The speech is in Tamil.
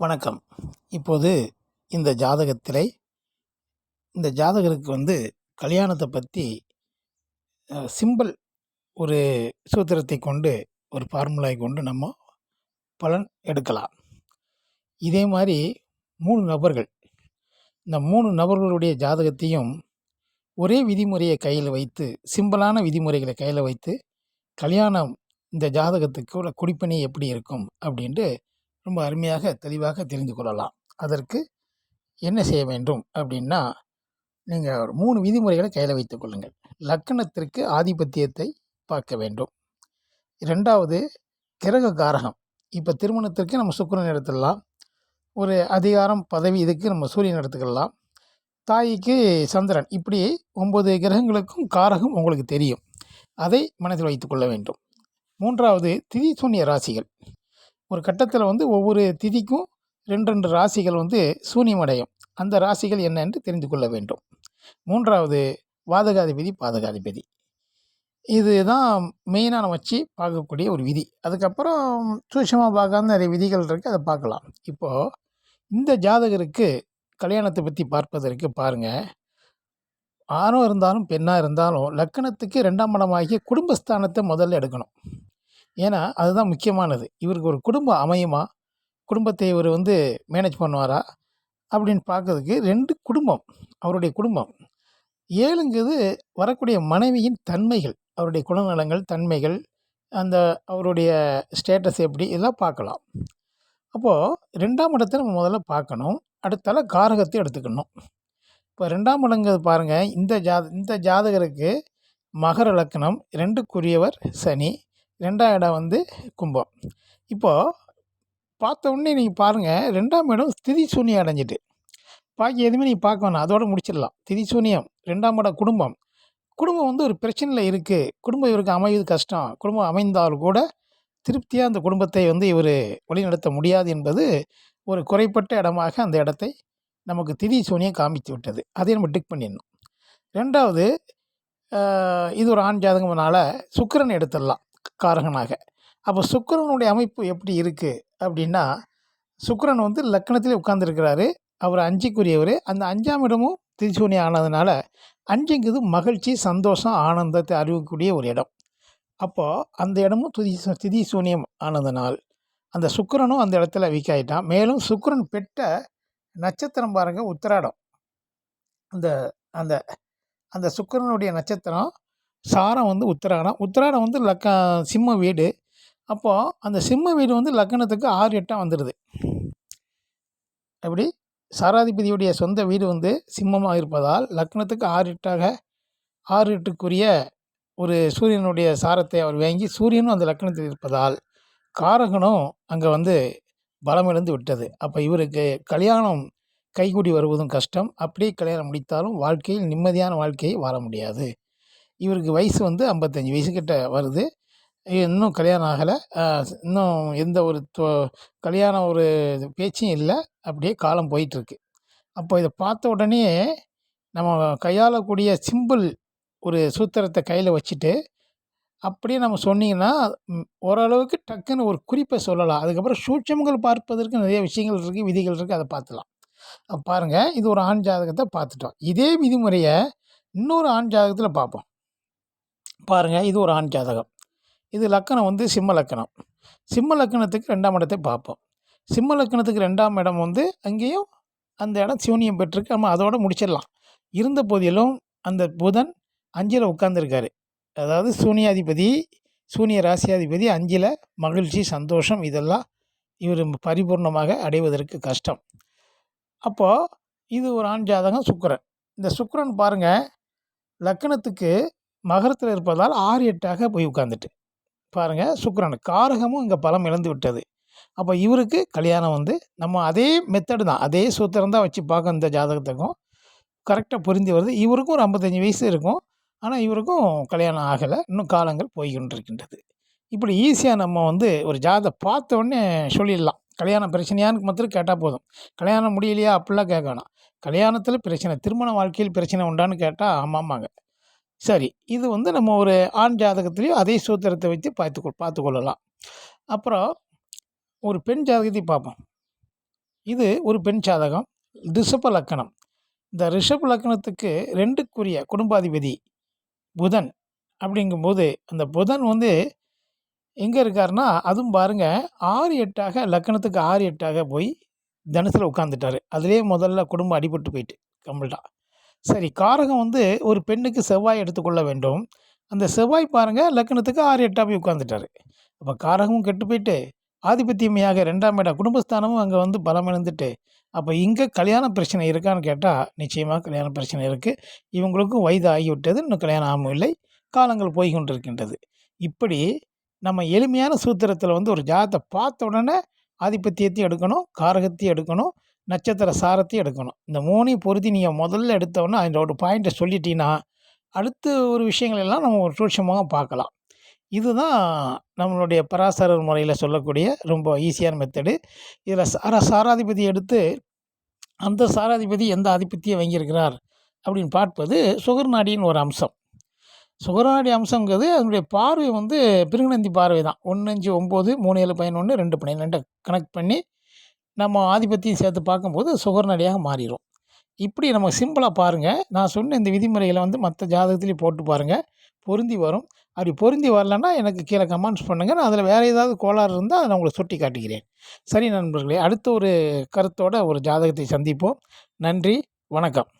வணக்கம். இப்போது இந்த ஜாதகத்திலே இந்த ஜாதகருக்கு வந்து கல்யாணத்தை பற்றி சிம்பிள் ஒரு சூத்திரத்தை கொண்டு ஒரு ஃபார்முலாவை கொண்டு நம்ம பலன் எடுக்கலாம். இதே மாதிரி மூணு நபர்கள். இந்த மூணு நபர்களுடைய ஜாதகத்தையும் ஒரே விதிமுறையை கையில் வைத்து சிம்பிளான விதிமுறைகளை கையில் வைத்து கல்யாணம் இந்த ஜாதகத்துக்கு குடிப்பணி எப்படி இருக்கும் அப்படின்ட்டு ரொம்ப அருமையாக தெளிவாக தெரிந்து கொள்ளலாம். அதற்கு என்ன செய்ய வேண்டும் அப்படின்னா நீங்கள் ஒரு மூணு விதிமுறைகளை கையில் வைத்துக் கொள்ளுங்கள். லக்கணத்திற்கு ஆதிபத்தியத்தை பார்க்க வேண்டும். ரெண்டாவது கிரக காரகம். இப்போ திருமணத்திற்கு நம்ம சுக்கரன் எடுத்துடலாம். ஒரு அதிகாரம் பதவி இதுக்கு நம்ம சூரியன் எடுத்துக்கலாம். தாய்க்கு சந்திரன். இப்படி ஒம்பது கிரகங்களுக்கும் காரகம் உங்களுக்கு தெரியும். அதை மனதில் வைத்துக்கொள்ள வேண்டும். மூன்றாவது திதி சூன்ய ராசிகள். ஒரு கட்டத்தில் வந்து ஒவ்வொரு திதிக்கும் ரெண்டு ரெண்டு ராசிகள் வந்து சூன்யமடையும். அந்த ராசிகள் என்ன என்று தெரிந்து கொள்ள வேண்டும். மூன்றாவது வாதகாதிபதி பாதகாதிபதி. இதுதான் மெயினாக நம்ம வச்சு பார்க்கக்கூடிய ஒரு விதி. அதுக்கப்புறம் சூட்சமாக பார்க்காம நிறைய விதிகள் இருக்குது அதை பார்க்கலாம். இப்போது இந்த ஜாதகருக்கு கல்யாணத்தை பற்றி பார்ப்பதற்கு பாருங்கள் ஆணும் இருந்தாலும் பெண்ணாக இருந்தாலும் லக்கணத்துக்கு ரெண்டாம் இடமாகிய குடும்பஸ்தானத்தை முதல்ல எடுக்கணும். ஏன்னா அதுதான் முக்கியமானது. இவருக்கு ஒரு குடும்பம் அமையுமா? குடும்பத்தை இவர் வந்து மேனேஜ் பண்ணுவாரா? அப்படின்னு பார்க்கறதுக்கு ரெண்டு குடும்பம் அவருடைய குடும்பம். ஏழுங்கிறது வரக்கூடிய மனைவியின் தன்மைகள் அவருடைய குணநலங்கள் தன்மைகள் அந்த அவருடைய ஸ்டேட்டஸ் எப்படி இதெல்லாம் பார்க்கலாம். அப்போது ரெண்டாம் இடத்தை நம்ம முதல்ல பார்க்கணும். அடுத்தால காரகத்தை எடுத்துக்கணும். இப்போ ரெண்டாம் இடங்கிறது பாருங்கள் இந்த ஜாத இந்த ஜாதகருக்கு மகர லக்கணம் ரெண்டுக்குரியவர் சனி ரெண்டாம் இடம் வந்து கும்பம். இப்போது பார்த்த உடனே நீங்கள் பாருங்கள் ரெண்டாம் இடம் ஸ்திதி சூன்யம் அடைஞ்சிட்டு. பாக்கி எதுவுமே நீங்கள் பார்க்க வேணாம் அதோடு முடிச்சிடலாம். திதி சூன்யம் ரெண்டாம் இடம் குடும்பம். குடும்பம் வந்து ஒரு பிரச்சனையில் இருக்குது குடும்பம் இவருக்கு அமைவது கஷ்டம். குடும்பம் அமைந்தால் கூட திருப்தியாக அந்த குடும்பத்தை வந்து இவர் வழிநடத்த முடியாது என்பது ஒரு குறைப்பட்ட இடமாக அந்த இடத்தை நமக்கு திதி சூனியம் காமித்து விட்டது. அதை நம்ம டிக் பண்ணிடணும். ரெண்டாவது இது ஒரு ஆண் ஜாதகம்னால சுக்கரன் எடுத்துடலாம். காரகனாக. அப்போ சுக்கரனுடைய அமைப்பு எப்படி இருக்குது அப்படின்னா சுக்கரன் வந்து லக்கணத்திலே உட்கார்ந்துருக்கிறாரு. அவர் அஞ்சுக்குரியவர். அந்த அஞ்சாம் இடமும் திருச்சூனி ஆனதுனால அஞ்சுங்கிறது மகிழ்ச்சி சந்தோஷம் ஆனந்தத்தை அறிவிக்கக்கூடிய ஒரு இடம். அப்போது அந்த இடமும் துதி திதி சூனியம் ஆனதுனால் அந்த சுக்கரனும் அந்த இடத்துல வீக் ஆகிட்டான் மேலும் சுக்கரன் பெற்ற நட்சத்திரம் பாருங்கள் உத்திராடம். அந்த அந்த அந்த சுக்கரனுடைய நட்சத்திரம் சாரம் வந்து உத்திராடம் உத்திராடம் வந்து லக்க சிம்ம வீடு. அப்போது அந்த சிம்ம வீடு வந்து லக்கணத்துக்கு ஆறு எட்டாக வந்துடுது எப்படி சாராதிபதியுடைய சொந்த வீடு வந்து சிம்மமாக இருப்பதால் லக்னத்துக்கு ஆறு எட்டாக ஆறு எட்டுக்குரிய ஒரு சூரியனுடைய சாரத்தை அவர் வாங்கி சூரியனும் அந்த லக்னத்தில் இருப்பதால் காரகனும் அங்கே வந்து பலமிழந்து விட்டது. அப்போ இவருக்கு கல்யாணம் கைகூடி வருவதும் கஷ்டம். அப்படியே கல்யாணம் முடித்தாலும் வாழ்க்கையில் நிம்மதியான வாழ்க்கையை வாழ முடியாது. இவருக்கு வயசு வந்து ஐம்பத்தஞ்சி வயசுக்கிட்ட வருது. இன்னும் கல்யாணம் ஆகலை. இன்னும் எந்த ஒரு தொ கல்யாணம் ஒரு பேச்சும் இல்லை. அப்படியே காலம் போயிட்டுருக்கு. அப்போ இதை பார்த்த உடனே நம்ம கையாளக்கூடிய சிம்பிள் ஒரு சூத்திரத்தை கையில் வச்சுட்டு அப்படியே நம்ம சொன்னீங்கன்னா ஓரளவுக்கு டக்குன்னு ஒரு குறிப்பை சொல்லலாம். அதுக்கப்புறம் சூட்சமங்கள் பார்ப்பதற்கு நிறைய விஷயங்கள் இருக்குது விதிகள் இருக்குது அதை பார்த்துலாம். பாருங்கள் இது ஒரு ஆண் ஜாதகத்தை பார்த்துட்டோம். இதே விதிமுறையை இன்னொரு ஆண் ஜாதகத்தில் பார்ப்போம். பாருங்கள் இது ஒரு ஆண் ஜாதகம். இது லக்கணம் வந்து சிம்ம லக்கணம். சிம்ம லக்கணத்துக்கு ரெண்டாம் இடத்தை பார்ப்போம். சிம்ம லக்கணத்துக்கு ரெண்டாம் இடம் வந்து அங்கேயும் அந்த இடம் சிவனியம் பெற்றிருக்கு. நம்ம அதோடு முடிச்சிடலாம். இருந்த போதிலும் அந்த புதன் அஞ்சில் உட்காந்துருக்காரு அதாவது சூனியாதிபதி சூனிய ராசியாதிபதி அஞ்சில் மகிழ்ச்சி சந்தோஷம் இதெல்லாம் இவர் பரிபூர்ணமாக அடைவதற்கு கஷ்டம். அப்போது இது ஒரு ஆண் ஜாதகம் சுக்கரன். இந்த சுக்கரன் பாருங்கள் லக்கணத்துக்கு மகரத்தில் இருப்பதால் ஆறு எட்டாக போய் உட்காந்துட்டு பாருங்கள் சுக்கரன் காரகமும் இங்கே பலம் இழந்து விட்டது. அப்போ இவருக்கு கல்யாணம் வந்து நம்ம அதே மெத்தடு தான். அதே சூத்திரம் தான் வச்சு பார்க்க இந்த ஜாதகத்துக்கும். கரெக்டாக புரிந்து வருது. இவருக்கும் ஒரு ஐம்பத்தஞ்சு வயசு இருக்கும். ஆனால் இவருக்கும் கல்யாணம் ஆகலை. இன்னும் காலங்கள் போய்கொண்டிருக்கின்றது. இப்படி ஈஸியாக நம்ம வந்து ஒரு ஜாதகம் பார்த்தோடனே சொல்லிடலாம். கல்யாணம் பிரச்சனையான்னு மாத்திரம் கேட்டால் போதும். கல்யாணம் முடியலையா? அப்படிலாம் கேட்கணும் கல்யாணத்தில் பிரச்சனை திருமண வாழ்க்கையில் பிரச்சனை உண்டான்னு கேட்டால் ஆமாம்மாங்க. சரி இது வந்து நம்ம ஒரு ஆண் ஜாதகத்துலேயும் அதே சூத்திரத்தை வச்சு பார்த்து பார்த்து கொள்ளலாம். அப்புறம் ஒரு பெண் ஜாதகத்தை பார்ப்போம். இது ஒரு பெண் ஜாதகம் ரிஷப லக்கணம். இந்த ரிஷப லக்கணத்துக்கு ரெண்டுக்குரிய குடும்பாதிபதி புதன் அப்படிங்கும்போது அந்த புதன் வந்து எங்கே இருக்காருன்னா அதுவும் பாருங்கள் ஆறு எட்டாக லக்கணத்துக்கு ஆறு எட்டாக போய் தனுசில் உட்காந்துட்டாரு அதுலேயே முதல்ல குடும்பம் அடிபட்டு போயிட்டு கம்பல்டா. சரி காரகம் வந்து ஒரு பெண்ணுக்கு செவ்வாய் எடுத்துக்கொள்ள வேண்டும். அந்த செவ்வாய் பாருங்கள் லக்கணத்துக்கு ஆறு எட்டாக போய் உட்காந்துட்டாரு அப்போ காரகமும் கெட்டு போயிட்டு ஆதிபத்தியமையாக ரெண்டாம் இடம் குடும்பஸ்தானமும் அங்கே வந்து பலம் இழந்துட்டு அப்போ இங்கே கல்யாண பிரச்சனை இருக்கான்னு கேட்டால் நிச்சயமாக கல்யாண பிரச்சனை இருக்குது இவங்களுக்கும் வயது ஆகிவிட்டது இன்னும் கல்யாணம் ஆகும் இல்லை. காலங்கள் போய் கொண்டிருக்கின்றது. இப்படி நம்ம எளிமையான சூத்திரத்தில் வந்து ஒரு ஜாதத்தை பார்த்த உடனே ஆதிபத்தியத்தையும் எடுக்கணும் காரகத்தையும் எடுக்கணும். நட்சத்திர சாரத்தையும் எடுக்கணும். இந்த மூணையும் பொருத்தி நீங்கள் முதல்ல எடுத்தோன்னே அதில் ஒரு பாயிண்ட்டை சொல்லிட்டீங்கன்னா அடுத்த ஒரு விஷயங்கள் எல்லாம் நம்ம ஒரு சூட்சமாக பார்க்கலாம். இதுதான் நம்மளுடைய பராசரர் முறையில் சொல்லக்கூடிய ரொம்ப ஈஸியான மெத்தடு இதில் சார சாராதிபதி எடுத்து அந்த சாராதிபதி எந்த ஆதிபத்தியம் வாங்கியிருக்கிறார் அப்படின்னு பார்ப்பது சுகர்நாடியின் ஒரு அம்சம். சுகர்நாடி அம்சங்கிறது அதனுடைய பார்வை வந்து பிருகுநந்தி பார்வை தான் ஒன்று அஞ்சு ஒம்பது மூணு ஏழு பதினொன்று ரெண்டு பன்னிரெண்டு கனெக்ட் பண்ணி நம்ம ஆதிபத்தியம் சேர்த்து பார்க்கும்போது சுகர்நடையாக மாறிடும் இப்படி நம்ம சிம்பிளாக பாருங்கள் நான் சொன்ன இந்த விதிமுறைகளை வந்து மற்ற ஜாதகத்துலேயும் போட்டு பாருங்கள் பொருந்தி வரும். அப்படி பொருந்தி வரலன்னா எனக்கு கீழே கமெண்ட்ஸ் பண்ணுங்கள் நான் அதில் வேறு ஏதாவது கோளாறு இருந்தால் அதை நான் உங்களுக்கு சுட்டி காட்டுகிறேன். சரி நண்பர்களே அடுத்த ஒரு கருத்தோட ஒரு ஜாதகத்தை சந்திப்போம். நன்றி வணக்கம்.